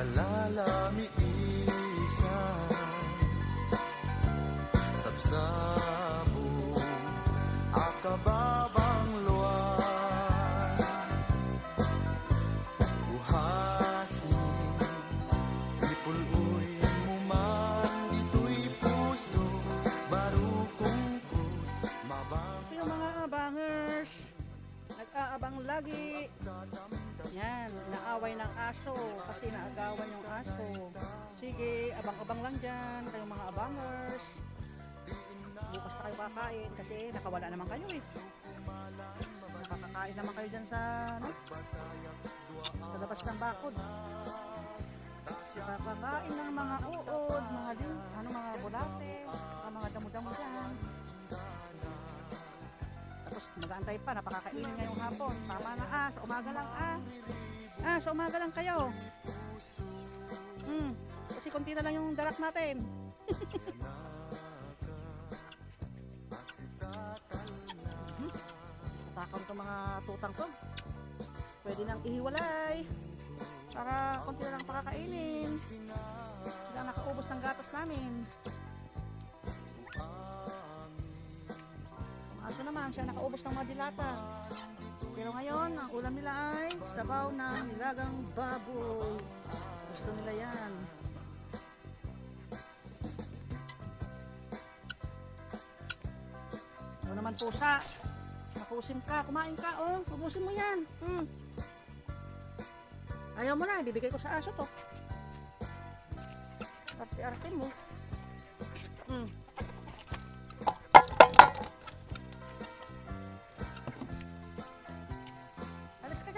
kalalamiisan Sabsabo akababang luwan Buhasi Ipuluy mo man dito'y puso Barukong ko mabang mga abangers. Nag-aabang lagi. Yan, naaway ng aso kasi naagawan yung aso. Sige, abang-abang lang dyan kayong mga abangers. Bukas na kayo kakain kasi nakawala naman kayo eh. Nakakakain naman kayo dyan sa, ano, sa labas ng bakod. Nakakakain ng mga uod, mga ano, mga bulate, mga damo-damo dyan. Tapos mag-aantay pa, napakakainin ngayong hapon. Tama na ah, sa umaga lang ah. Ah, sa umaga lang kayo. Hmm, kasi konti na lang yung darak natin. Hmm, Takam to mga tutang to. Pwede nang ihiwalay. Para konti na lang pakakainin. Sila nakaubos ng gatas namin. Naman, siya nakaubos ng mga dilata. Pero ngayon, ang ulam nila ay sabaw ng nilagang baboy. Gusto nila yan. Ano naman pusa? Napusin ka, kumain ka, oh. Ubusin mo yan. Hmm. Ayaw mo na, ibibigay ko sa aso to. Arte-arte mo.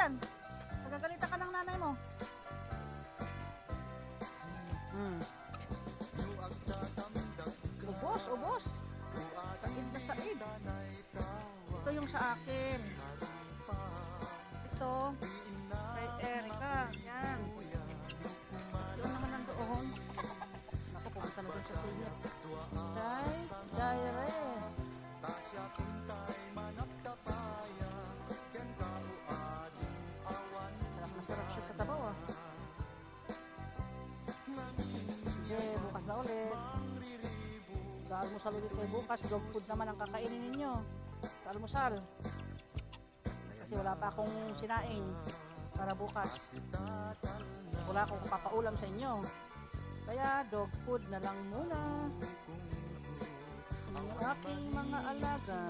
Dyan. Nagagalitan ka ng nanay mo. Hmm. Ubos, ubos. Said na said. Ito yung sa akin. Almusal ulit kayo bukas. Dog food naman ang kakainin ninyo. Sa almusal. Kasi wala pa akong sinaing para bukas. Wala akong papaulam sa inyo. Kaya dog food na lang muna. Ang aking mga alaga.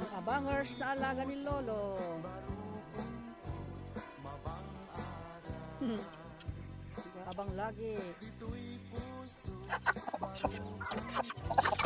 Ang abangers na alaga ni Lolo. Abang lagi.